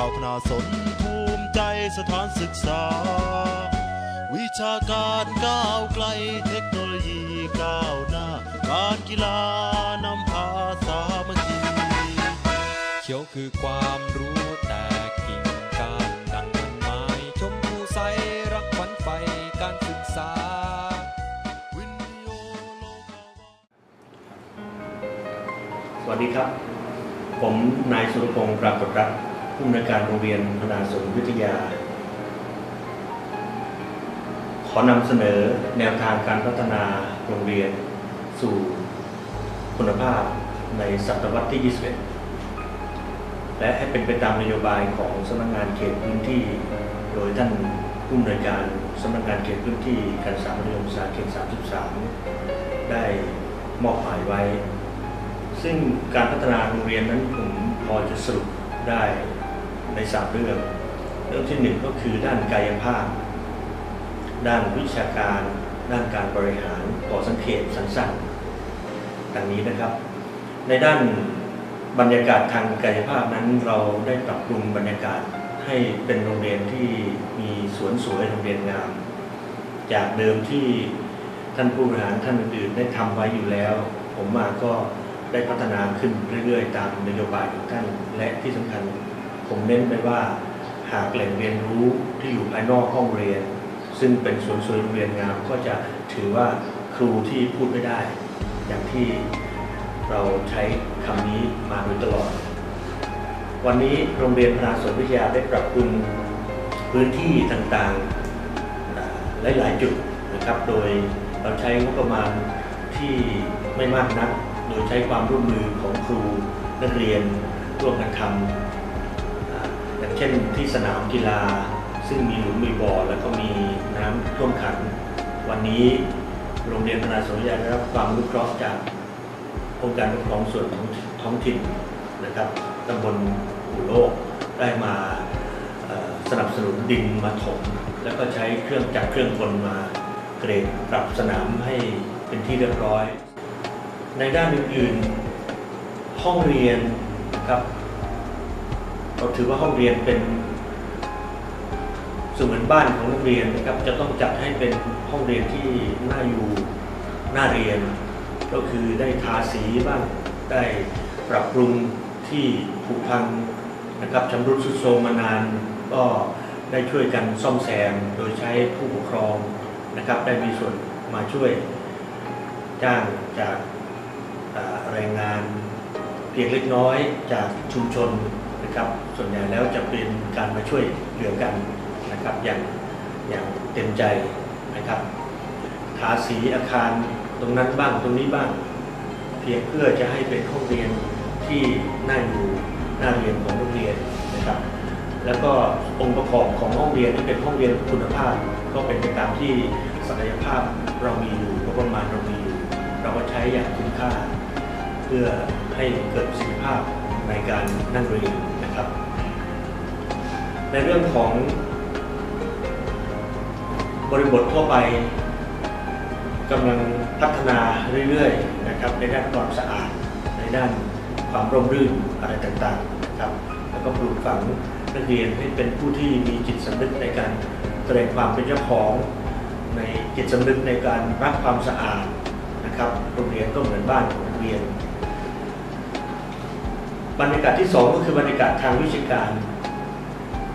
ข่าวพนาสนภูมิใจสถานศึกษา วิชาการก้าวไกลเทคโนโลยีก้าวหน้า การกีฬานำพาสามัคคีเขียวคือความรู้แต่กิ่งก้านดังต้นไม้ชมพูใสรักขวัญไฟการศึกษาสวัสดีครับ ผมนายสุรพงศ์ปรากฏรัตน์ ผู้อำนวยการโรงเรียนพนาสนวิทยา ขอนำเสนอแนวทางการพัฒนาโรงเรียนสู่คุณภาพในศตวรรษที่ 21 และให้เป็นไปตามนโยบายของสำนักงานเขตพื้นที่ โดยท่านผู้อำนวยการสำนักงานเขตพื้นที่การศึกษามัธยมศึกษาเขต 33 ได้มอบหมายไว้ ซึ่งการพัฒนาโรงเรียนนั้นผมพอจะสรุปได้ ในสามเรื่อง เรื่องที่หนึ่งก็คือด้านกายภาพ ด้านวิชาการ ด้านการบริหารต่อสังเขตสั้นๆดังนี้นะครับ ในด้านบรรยากาศทางกายภาพนั้นเราได้ปรับปรุงบรรยากาศให้เป็นโรงเรียนที่มีสวนสวยโรงเรียนงาม จากเดิมที่ท่านผู้บริหารท่านอื่นได้ทำไว้อยู่แล้ว ผมมาก็ได้พัฒนาขึ้นเรื่อยๆ ตามนโยบายของท่านและที่สำคัญ ผมเน้นไปว่าหากแหล่งเรียนรู้ที่อยู่ภายนอกห้องเรียน ซึ่งเป็นสวนสวยโรงเรียนงามก็จะถือว่าครูที่พูดไม่ได้ อย่างที่เราใช้คำนี้มาโดยตลอด วันนี้โรงเรียนพนาสนวิทยาได้ปรับปรุงพื้นที่ต่างๆหลายๆจุดนะครับ โดยเราใช้งบประมาณที่ไม่มากนัก โดยใช้ความร่วมมือของครูนักเรียนร่วมกันทำ เช่นที่สนามกีฬา ซึ่งมีหลุมมีบ่อแล้วก็มีน้ำท่วมขัง วันนี้โรงเรียนพนาสนยาได้รับความอนุเคราะห์จากองค์การปกครองส่วนท้องท้องถิ่นนะครับตำบลหูโลกได้มาสนับสนุนดินมาถมแล้วก็ใช้เครื่องจักรเครื่องกลมาเกรดปรับสนามให้เป็นที่เรียบร้อย ในด้านอื่นๆห้องเรียนนะครับ เราถือว่าห้องเรียนเป็นเสมือนบ้านของนักเรียนนะครับ จะต้องจัดให้เป็นห้องเรียนที่น่าอยู่น่าเรียน ก็คือได้ทาสีบ้างได้ปรับปรุงที่ผุพังนะครับชำรุดทรุดโทรมมานานก็ได้ช่วยกันซ่อมแซมโดยใช้ผู้ปกครองนะครับ ได้มีส่วนมาช่วยจ้างจากอ่าแรงงานเพียงเล็กน้อยจากชุมชน นะครับ ส่วนใหญ่แล้วจะเป็นการมาช่วยเหลือกันนะครับอย่างอย่างเต็มใจนะครับทาสีอาคารตรงนั้นบ้างตรงนี้บ้าง เพียงเพื่อจะให้เป็นห้องเรียนที่น่าอยู่น่าเรียนของโรงเรียนนะครับ แล้วก็องค์ประกอบของห้องเรียนที่เป็นห้องเรียนคุณภาพ ก็เป็นไปตามที่ศักยภาพเรามีอยู่ประมาณเรามีอยู่เราก็ใช้อย่างคุ้มค่า เพื่อให้เกิดประสิทธิภาพในการนั่งเรียน ในเรื่องของบริบททั่วไปกำลังพัฒนาเรื่อยๆนะครับในด้านความสะอาด ในด้านความร่มรื่นอะไรต่างๆนะครับแล้วก็ปลูกฝังนักเรียนให้เป็นผู้ที่มีจิตสำนึกในการแสดงความเป็นเจ้าของในจิตสำนึกในการรักความสะอาดนะครับโรงเรียนก็เหมือนบ้านของนักเรียน บรรยากาศที่สองก็คือบรรยากาศทางวิชาการ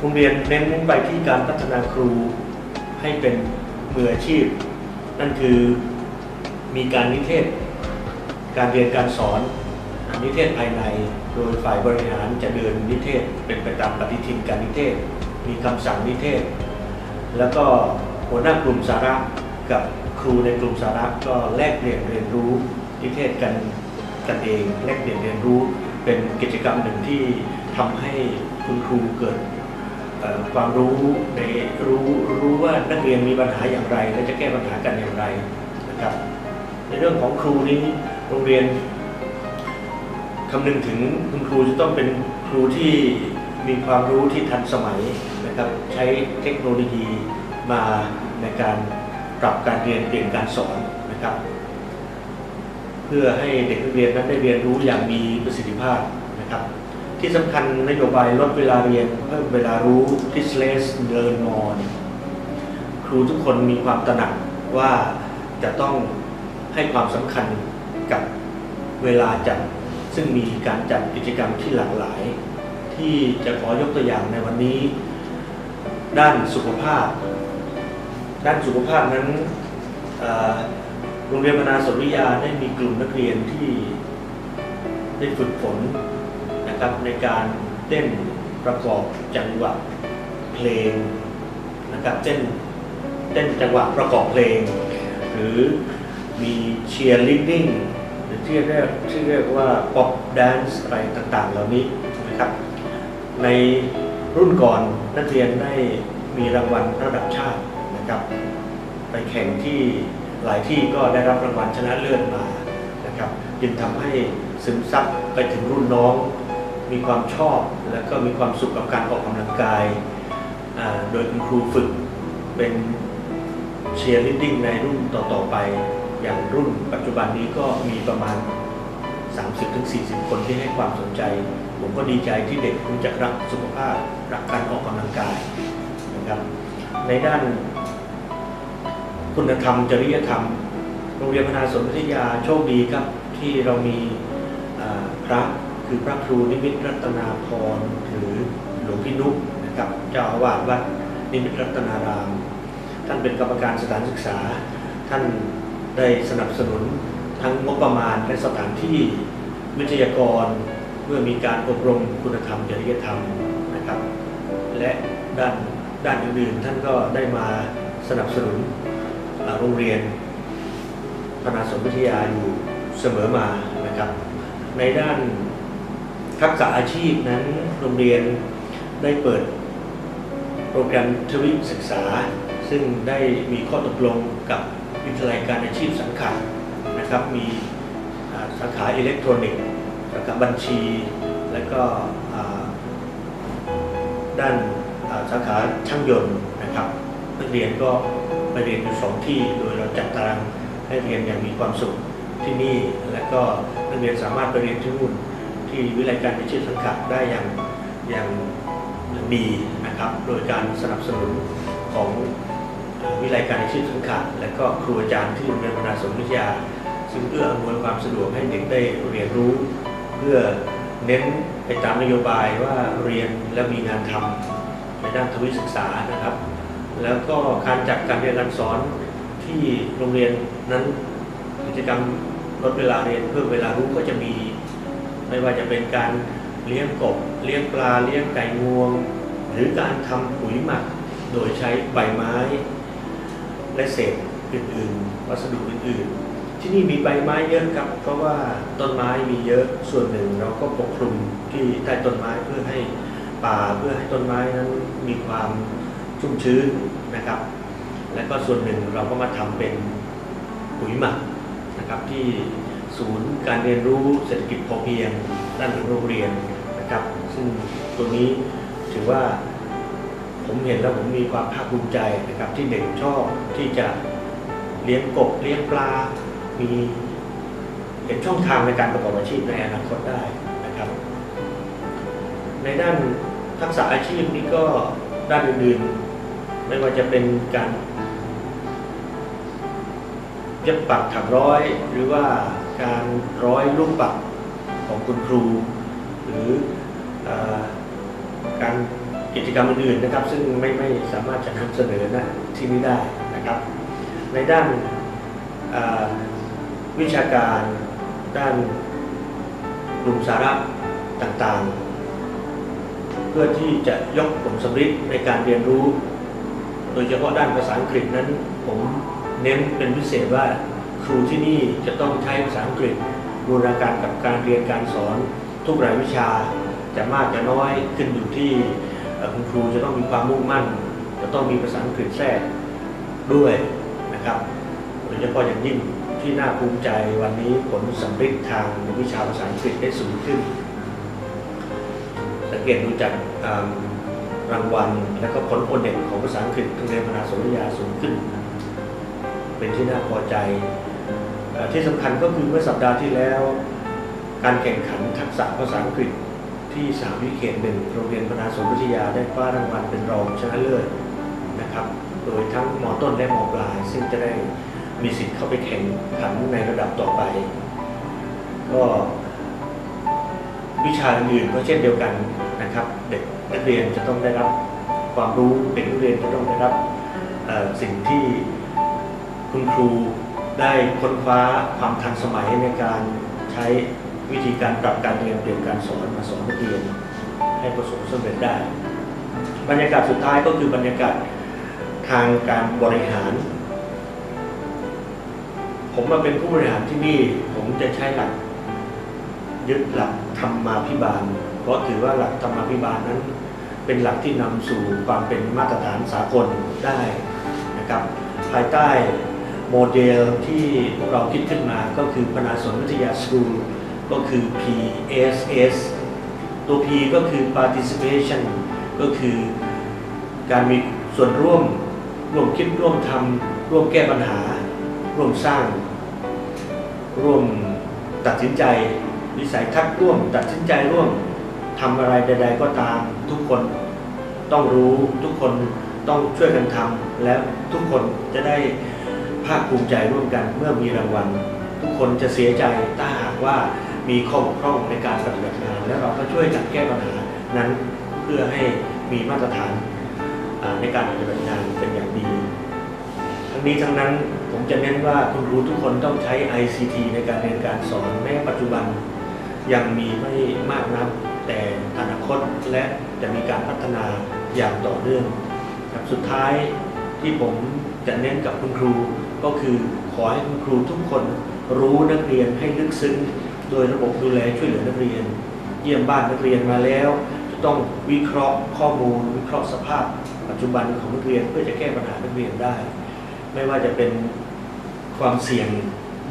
โรงเรียนเน้นไปที่การพัฒนาครูให้เป็นมืออาชีพ นั่นคือมีการนิเทศ การเรียนการสอนนิเทศภายใน โดยฝ่ายบริหารจะเดินนิเทศเป็นไปตามปฏิทินการนิเทศ มีคำสั่งนิเทศ แล้วก็หัวหน้ากลุ่มสาระกับครูในกลุ่มสาระก็แลกเปลี่ยนเรียนรู้นิเทศกันกันเองแลกเปลี่ยนเรียนรู้เป็นกิจกรรมหนึ่งที่ทำให้คุณครูเกิด ความรู้ในรู้รู้ว่านักเรียนมีปัญหาอย่างไร และจะแก้ปัญหากันอย่างไรนะครับ ในเรื่องของครูนี้โรงเรียนคำนึงถึงคุณครูจะต้องเป็นครูที่มีความรู้ที่ทันสมัยนะครับ ใช้เทคโนโลยีมาในการปรับการเรียนเปลี่ยนการสอนนะครับ เพื่อให้เด็กนักเรียนนั้นได้เรียนรู้อย่างมีประสิทธิภาพนะครับ ที่สำคัญนโยบายลดเวลาเรียนเพิ่มเวลารู้ teach less learn more เนี่ยครูทุกคนมีความตระหนักว่าจะต้องให้ความสำคัญกับเวลาจัด ซึ่งมีการจัดกิจกรรมที่หลากหลาย ที่จะขอยกตัวอย่างในวันนี้ ด้านสุขภาพ ด้านสุขภาพนั้นโรงเรียนพนาสวิทยาได้มีกลุ่มนักเรียนที่ได้ฝึกฝน นะครับในการเต้นประกอบจังหวะเพลงนะครับเต้นเต้นจังหวะประกอบเพลง หรือมีเชียร์ลีดดิ้งหรือที่เรียกที่เรียกว่าป๊อปแดนซ์อะไรต่างๆ เหล่านี้นะครับในรุ่นก่อนนักเรียนได้มีรางวัลระดับชาตินะครับไปแข่งที่หลายที่ก็ได้รับรางวัลชนะเลิศมานะครับ จึงทำให้ซึมซับไปถึงรุ่นน้อง มีความชอบและก็มีความสุขกับการออกกำลังกาย โดยคุณครูฝึกเป็นเชียร์ลีดดิ้งในรุ่นต่อๆไป อย่างรุ่นปัจจุบันนี้ก็มีประมาณ 30-40 คนที่ให้ความสนใจ ผมก็ดีใจที่เด็กรู้จักรักสุขภาพรักการออกกำลังกายนะครับในด้านคุณธรรมจริยธรรม โรงเรียนพนาสนวิทยาโชคดีครับที่เรามีพระ คือพระครูนิมิตรัตนาพรหรือหลวงพี่นุกนะครับเจ้าอาวาสวัดนิมิตรัตนาราม ท่านเป็นกรรมการสถานศึกษา ท่านได้สนับสนุนทั้งงบประมาณและสถานที่วิทยากรเมื่อมีการอบรมคุณธรรมจริยธรรมนะครับ และด้านด้านอื่นๆท่านก็ได้มาสนับสนุนโรงเรียนพนาสนวิทยาอยู่เสมอมานะครับ ในด้าน ทักษะอาชีพนั้นโรงเรียนได้เปิดโปรแกรมทวิศึกษา ซึ่งได้มีข้อตกลงกับวิทยาลัยการอาชีพสังกัดนะครับมีสาขาอิเล็กทรอนิกส์สาขาบัญชี และก็ด้านอ่าสาขาช่างยนต์นะครับนักเรียนก็ไปเรียนอยู่สองที่ โดยเราจัดตารางให้เรียนอย่างมีความสุขที่นี่ และก็นักเรียนสามารถไปเรียนที่นู่น ที่วิทยาการอาชีพสังกัดได้อย่างอย่างดีนะครับ โดยการสนับสนุนของวิทยาการอาชีพสังกัดและก็ครูอาจารย์ที่โรงเรียนพนาสมวิทยา ซึ่งเอื้ออำนวยความสะดวกให้เด็กได้เรียนรู้ เพื่อเน้นไปตามนโยบายว่าเรียนและมีงานทำในด้านทวิศึกษานะครับ แล้วก็การจัดการเรียนการสอนที่โรงเรียนนั้นกิจกรรมลดเวลาเรียนเพิ่มเวลารู้ก็จะมี ไม่ว่าจะเป็นการเลี้ยงกบ เลี้ยงปลาเลี้ยงไก่งวง หรือการทำปุ๋ยหมักโดยใช้ใบไม้ และเศษอื่นๆ วัสดุอื่นๆ ที่นี่มีใบไม้เยอะครับ เพราะว่าต้นไม้มีเยอะส่วนหนึ่งเราก็ปกคลุมที่ใต้ต้นไม้เพื่อให้ป่าเพื่อให้ต้นไม้นั้นมีความชุ่มชื้นนะครับ และก็ส่วนหนึ่งเราก็มาทำเป็นปุ๋ยหมักนะครับที่ ศูนย์การเรียนรู้เศรษฐกิจพอเพียงด้านหลังโรงเรียนนะครับ ซึ่งตัวนี้ถือว่าผมเห็นแล้วผมมีความภาคภูมิใจนะครับที่เด็กชอบที่จะเลี้ยงกบเลี้ยงปลา มีเห็นช่องทางในการประกอบอาชีพในอนาคตได้นะครับ ในด้านทักษะอาชีพนี้ก็ด้านอื่นๆ ไม่ว่าจะเป็นการเย็บปักถักร้อยหรือว่า การร้อยลูกปักของคุณครู หรืออการกิจกรรมอื่นๆนะครับ ซึ่งไม่ไม่สามารถจะนำเสนอนะที่นี้ได้นะครับ ในด้านวิชาการด้านกลุ่มสาระต่างๆ เพื่อที่จะยกผลสำเร็จในการเรียนรู้ โดยเฉพาะด้านภาษาอังกฤษนั้นผมเน้นเป็นพิเศษว่า ครูที่นี่จะต้องใช้ภาษาอังกฤษบูรณาการกับการเรียนการสอนทุกรายวิชาจะมากจะน้อยขึ้นอยู่ที่คุณครูจะต้องมีความมุ่งมั่น จะต้องมีภาษาอังกฤษแทรกด้วยนะครับโดยเฉพาะอย่างยิ่งที่น่าภูมิใจวันนี้ผลสำเร็จทางวิชาภาษาอังกฤษได้สูงขึ้น สังเกตดูจากรางวัลและก็ผลโอเน็ตของภาษาอังกฤษโรงเรียนพนาสนวิยาสูงขึ้น เป็นที่น่าพอใจ ที่สำคัญก็คือเมื่อสัปดาห์ที่แล้ว การแข่งขันทักษะภาษาอังกฤษที่สามวิเขตหนึ่งโรงเรียนพนาสมวิทยาได้คว้ารางวัลเป็นรองชนะเลิศนะครับ โดยทั้งมอต้นและมอปลาย ซึ่งจะได้มีสิทธิ์เข้าไปแข่งขันในระดับต่อไป ก็วิชาอื่นก็เช่นเดียวกันนะครับ เด็กนักเรียนจะต้องได้รับความรู้เด็กนักเรียนจะต้องได้รับสิ่งที่คุณครู ได้ค้นคว้าความทันสมัยในการใช้วิธีการปรับการเรียนเปลี่ยนการสอนมาสอนนักเรียนให้ประสบสำเร็จได้ บรรยากาศสุดท้ายก็คือบรรยากาศทางการบริหาร ผมมาเป็นผู้บริหารที่นี่ ผมจะใช้หลักยึดหลักธรรมาภิบาล เพราะถือว่าหลักธรรมาภิบาลนั้น เป็นหลักที่นำสู่ความเป็นมาตรฐานสากลได้นะครับ ภายใต้ โมเดลที่พวกเราคิดขึ้นมาก็คือพนาสนวิทยาสคูลก็คือ PSS ตัว P ก็คือ participation ก็คือการมีส่วนร่วม ร่วมคิดร่วมทำร่วมแก้ปัญหา ร่วมสร้าง ร่วมตัดสินใจ วิสัยทัศน์ร่วม ตัดสินใจร่วมทำอะไรใด ๆ ก็ตามทุกคนต้องรู้ทุกคนต้องช่วยกันทำแล้วทุกคนจะได้าคภูมิใจร่วมกันเมื่อมีรางวัล ทุกคนจะเสียใจถ้าหากว่ามีข้อบกพร่องในการปฏิบัติงาน แล้วเราก็ช่วยกันแก้ปัญหานั้นเพื่อให้มีมาตรฐานในการปฏิบัติงานเป็นอย่างดี ทั้งนี้ทั้งนั้นผมจะเน้นว่าคุณครูทุกคนต้องใช้ ICT ในการเรียนการสอนแม้ปัจจุบันยังมีไม่มากนักแต่อนาคตและจะมีการพัฒนาอย่างต่อเนื่องครับสุดท้ายที่ผมจะเน้นกับคุณครู ก็คือขอให้คุณครูทุกคนรู้นักเรียนให้ลึกซึ้งโดยระบบดูแลช่วยเหลือนักเรียน เยี่ยมบ้านนักเรียนมาแล้ว จะต้องวิเคราะห์ข้อมูล วิเคราะห์สภาพ ปัจจุบันของนักเรียนเพื่อจะแก้ปัญหานักเรียนได้ ไม่ว่าจะเป็นความเสี่ยง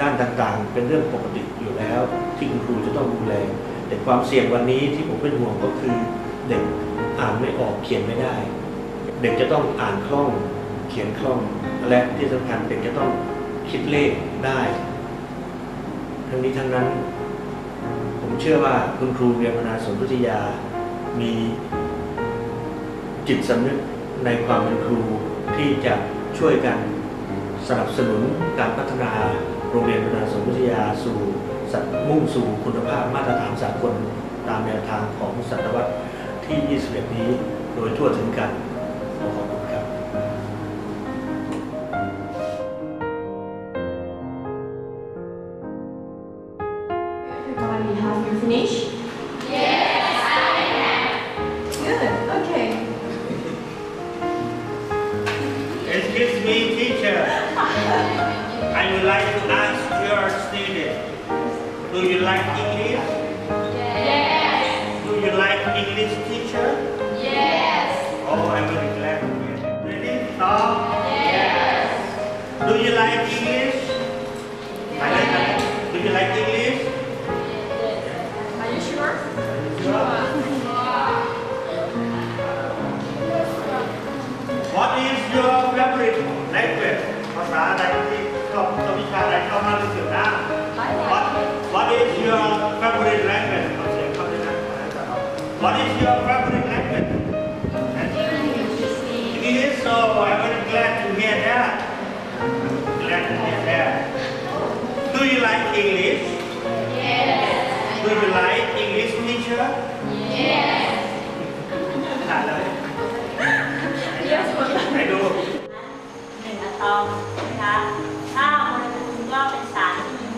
ด้านต่างๆ เป็นเรื่องปกติอยู่แล้ว ที่คุณครูจะต้องดูแล แต่ความเสี่ยงวันนี้ที่ผมเป็นห่วงก็คือเด็กอ่านไม่ออกเขียนไม่ได้ เด็กจะต้องอ่านคล่อง เขียนคล่องและที่สำคัญเด็กจะต้องคิดเลขได้ ทั้งนี้ทั้งนั้น ผมเชื่อว่าคุณครูเรียนพนาสนวิทยา มีจิตสำนึกในความเป็นครูที่จะช่วยกันสนับสนุนการพัฒนาโรงเรียนพนาสนวิทยาสู่สัตมุ่งสู่คุณภาพมาตรฐานสากลตามแนวทางของศตวรรษที่ 21 นี้โดยทั่วถึงกันขอขอบคุณ What is your favorite language? English. So I'm very glad to hear that. Glad to hear that. Do you like English? Yes. Do you like English teacher? Yes. ผ่านเลย Yes, but ไหนดู หนึ่งอะตอมนะคะถ้าโมเลกุลก็เป็นสารที่